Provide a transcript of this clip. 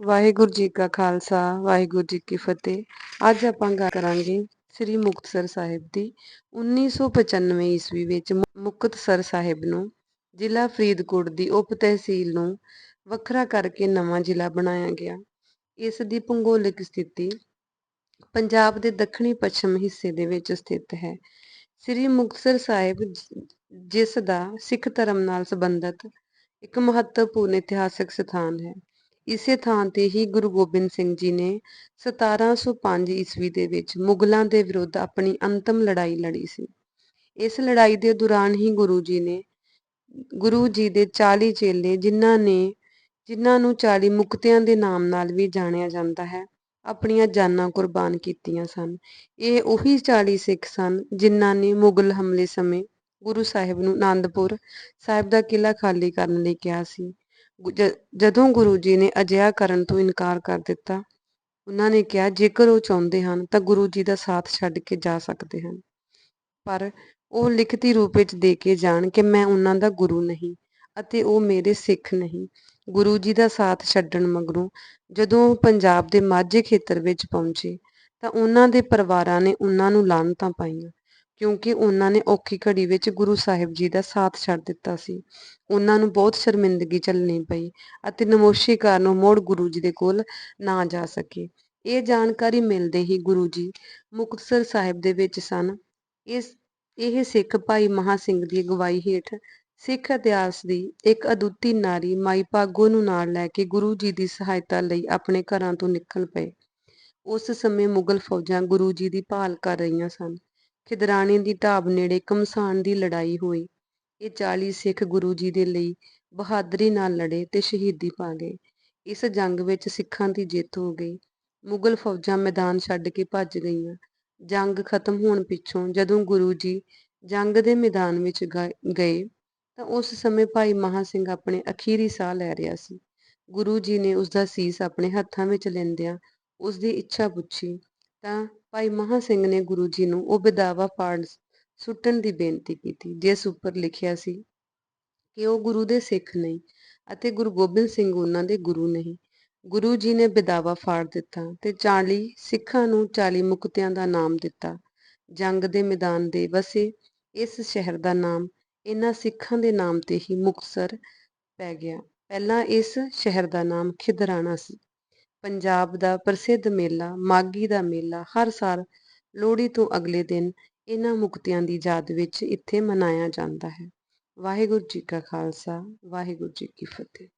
ਵਾਹਿਗੁਰੂ ਜੀ ਕਾ ਖਾਲਸਾ, ਵਾਹਿਗੁਰੂ ਜੀ ਕੀ ਫਤਿਹ। ਅੱਜ ਆਪਾਂ ਗੱਲ ਕਰਾਂਗੇ ਸ੍ਰੀ ਮੁਕਤਸਰ ਸਾਹਿਬ ਦੀ 1995 ਈਸਵੀ ਵਿੱਚ ਮੁਕਤਸਰ ਸਾਹਿਬ ਨੂੰ, ਜ਼ਿਲ੍ਹਾ ਫਰੀਦਕੋਟ ਦੀ ਉਪ ਤਹਿਸੀਲ ਨੂੰ ਵੱਖਰਾ ਕਰਕੇ ਨਵਾਂ ਜ਼ਿਲ੍ਹਾ ਬਣਾਇਆ ਗਿਆ। ਇਸ ਦੀ ਭੂਗੋਲਿਕ ਸਥਿਤੀ ਪੰਜਾਬ ਦੇ ਦੱਖਣੀ ਪੱਛਮ ਹਿੱਸੇ ਦੇ ਵਿੱਚ ਸਥਿਤ ਹੈ। ਸ੍ਰੀ ਮੁਕਤਸਰ ਸਾਹਿਬ ਜਿਸ ਦਾ ਸਿੱਖ ਧਰਮ ਨਾਲ ਸੰਬੰਧਿਤ ਇੱਕ ਮਹੱਤਵਪੂਰਨ ਇਤਿਹਾਸਕ ਸਥਾਨ ਹੈ। ਇਸੇ ਥਾਂ ਤੇ ਹੀ ਗੁਰੂ ਗੋਬਿੰਦ ਸਿੰਘ ਜੀ ਨੇ 1705 ਈਸਵੀ ਦੇ ਵਿੱਚ ਮੁਗਲਾਂ ਦੇ ਵਿਰੁੱਧ ਆਪਣੀ ਅੰਤਮ ਲੜਾਈ ਲੜੀ ਸੀ। ਇਸ ਲੜਾਈ ਦੇ ਦੌਰਾਨ ਹੀ ਗੁਰੂ ਜੀ ਨੇ, ਗੁਰੂ ਜੀ ਦੇ 40 ਚੇਲੇ ਜਿਨ੍ਹਾਂ ਨੇ, ਜਿਨ੍ਹਾਂ ਨੂੰ 40 ਮੁਕਤਿਆਂ ਦੇ ਨਾਮ ਨਾਲ ਵੀ ਜਾਣਿਆ ਜਾਂਦਾ ਹੈ, ਆਪਣੀਆਂ ਜਾਨਾਂ ਕੁਰਬਾਨ ਕੀਤੀਆਂ ਸਨ। ਇਹ ਉਹੀ 40 ਸਿੱਖ ਸਨ ਜਿਨ੍ਹਾਂ ਨੇ ਮੁਗਲ ਹਮਲੇ ਸਮੇਂ ਗੁਰੂ ਸਾਹਿਬ ਨੂੰ ਆਨੰਦਪੁਰ ਸਾਹਿਬ ਦਾ ਕਿਲਾ ਖਾਲੀ ਕਰਨ ਲਈ ਕਿਹਾ ਸੀ। ਜਦੋਂ ਗੁਰੂ ਜੀ ਨੇ ਅਜਿਹਾ ਕਰਨ ਤੋਂ ਇਨਕਾਰ ਕਰ ਦਿੱਤਾ, ਉਹਨਾਂ ਨੇ ਕਿਹਾ, ਜੇਕਰ ਉਹ ਚਾਹੁੰਦੇ ਹਨ, ਤਾਂ ਗੁਰੂ ਜੀ ਦਾ ਸਾਥ ਛੱਡ ਕੇ ਜਾ ਸਕਦੇ ਹਨ। ਪਰ ਉਹ ਲਿਖਤੀ ਰੂਪ ਵਿੱਚ ਦੇ ਕੇ ਜਾਣ ਕਿ ਮੈਂ ਉਹਨਾਂ ਦਾ ਗੁਰੂ ਨਹੀਂ ਅਤੇ ਉਹ ਮੇਰੇ ਸਿੱਖ ਨਹੀਂ। ਗੁਰੂ ਜੀ ਦਾ ਸਾਥ ਛੱਡਣ ਮਗਰੋਂ ਜਦੋਂ ਪੰਜਾਬ ਦੇ ਮਾਝੇ ਖੇਤਰ ਵਿੱਚ ਪਹੁੰਚੇ, ਤਾਂ ਉਹਨਾਂ ਦੇ ਪਰਿਵਾਰਾਂ ਨੇ ਉਹਨਾਂ ਨੂੰ ਲਾਹਨਤਾਂ ਪਾਈਆਂ। ਕਿਉਂਕਿ ਉਹਨਾਂ ਨੇ ਔਖੀ ਘੜੀ ਵਿੱਚ ਗੁਰੂ ਸਾਹਿਬ ਜੀ ਦਾ ਸਾਥ ਛੱਡ ਦਿੱਤਾ ਸੀ। ਉਹਨਾਂ ਨੂੰ ਬਹੁਤ ਸ਼ਰਮਿੰਦਗੀ ਝੱਲਣੀ ਪਈ ਅਤੇ ਨਮੋਸ਼ੀ ਕਾਰਨ ਉਹ ਮੋੜ ਗੁਰੂ ਜੀ ਦੇ ਕੋਲ ਨਾ ਜਾ ਸਕੇ। ਇਹ ਜਾਣਕਾਰੀ ਮਿਲਦੇ ਹੀ ਗੁਰੂ ਜੀ ਮੁਕਤਸਰ ਸਾਹਿਬ ਦੇ ਵਿੱਚ ਸਨ। ਇਸ, ਇਹ ਸਿੱਖ ਭਾਈ ਮਹਾ ਸਿੰਘ ਦੀ ਅਗਵਾਈ ਹੇਠ ਸਿੱਖ ਇਤਿਹਾਸ ਦੀ ਇੱਕ ਅਦੁੱਤੀ ਨਾਰੀ ਮਾਈ ਭਾਗੋ ਨੂੰ ਨਾਲ ਲੈ ਕੇ ਗੁਰੂ ਜੀ ਦੀ ਸਹਾਇਤਾ ਲਈ ਆਪਣੇ ਘਰਾਂ ਤੋਂ ਨਿਕਲ ਪਏ। ਉਸ ਸਮੇਂ ਮੁਗਲ ਫੌਜਾਂ ਗੁਰੂ ਜੀ ਦੀ ਭਾਲ ਕਰ ਰਹੀਆਂ ਸਨ। ਖਿਦਰਾਣੇ ਦੀ ਢਾਬ ਨੇੜੇ ਘਮਸਾਨ ਦੀ ਲੜਾਈ ਹੋਈ। ਇਹ 40 ਸਿੱਖ ਗੁਰੂ ਜੀ ਦੇ ਲਈ ਬਹਾਦਰੀ ਨਾਲ ਲੜੇ ਤੇ ਸ਼ਹੀਦੀ ਪਾ ਗਏ। ਇਸ ਜੰਗ ਵਿੱਚ ਸਿੱਖਾਂ ਦੀ ਜਿੱਤ ਹੋ ਗਈ। ਮੁਗਲ ਫੌਜਾਂ ਮੈਦਾਨ ਛੱਡ ਕੇ ਭੱਜ ਗਈਆਂ। ਜੰਗ ਖਤਮ ਹੋਣ ਪਿੱਛੋਂ ਜਦੋਂ ਗੁਰੂ ਜੀ ਜੰਗ ਦੇ ਮੈਦਾਨ ਵਿੱਚ ਗਏ ਤਾਂ ਉਸ ਸਮੇਂ ਭਾਈ ਮਹਾ ਸਿੰਘ ਆਪਣੇ ਅਖੀਰੀ ਸਾਹ ਲੈ ਰਿਹਾ ਸੀ। ਗੁਰੂ ਜੀ ਨੇ ਉਸ ਦਾ ਸੀਸ ਆਪਣੇ ਹੱਥਾਂ ਵਿੱਚ ਲੈਂਦਿਆਂ ਉਸ ਦੀ ਇੱਛਾ ਪੁੱਛੀ। ਤਾਂ ਭਾਈ ਮਹਾ ਸਿੰਘ ਨੇ ਗੁਰੂ ਜੀ ਨੂੰ ਉਹ ਬਿਦਾਵਾ ਪਾੜ ਸੁੱਟਣ ਦੀ ਬੇਨਤੀ ਕੀਤੀ, ਜਿਸ ਉੱਪਰ ਲਿਖਿਆ ਸੀ ਕਿ ਉਹ ਗੁਰੂ ਦੇ ਸਿੱਖ ਨਹੀਂ ਅਤੇ ਗੁਰੂ ਗੋਬਿੰਦ ਸਿੰਘ ਉਹਨਾਂ ਦੇ ਗੁਰੂ ਨਹੀਂ। ਗੁਰੂ ਜੀ ਨੇ ਬਿਦਾਵਾ ਫਾੜ ਦਿੱਤਾ ਤੇ 40 ਸਿੱਖਾਂ ਨੂੰ 40 ਮੁਕਤਿਆਂ ਦਾ ਨਾਮ ਦਿੱਤਾ। ਜੰਗ ਦੇ ਮੈਦਾਨ ਦੇ ਵਸੇ ਇਸ ਸ਼ਹਿਰ ਦਾ ਨਾਮ, ਇਹਨਾਂ ਸਿੱਖਾਂ ਦੇ ਨਾਮ ਤੇ ਹੀ ਮੁਕਤਸਰ ਪੈ ਗਿਆ। ਪਹਿਲਾਂ ਇਸ ਸ਼ਹਿਰ ਦਾ ਨਾਮ ਖਿਦਰਾਣਾ ਸੀ। ਪੰਜਾਬ ਦਾ ਪ੍ਰਸਿੱਧ ਮੇਲਾ, ਮਾਘੀ ਦਾ ਮੇਲਾ ਹਰ ਸਾਲ ਲੋਹੜੀ ਤੋਂ ਅਗਲੇ ਦਿਨ ਇਹਨਾਂ ਮੁਕਤਿਆਂ ਦੀ ਯਾਦ ਵਿੱਚ ਇੱਥੇ ਮਨਾਇਆ ਜਾਂਦਾ ਹੈ। ਵਾਹਿਗੁਰੂ ਜੀ ਕਾ ਖਾਲਸਾ, ਵਾਹਿਗੁਰੂ ਜੀ ਕੀ ਫਤਿਹ।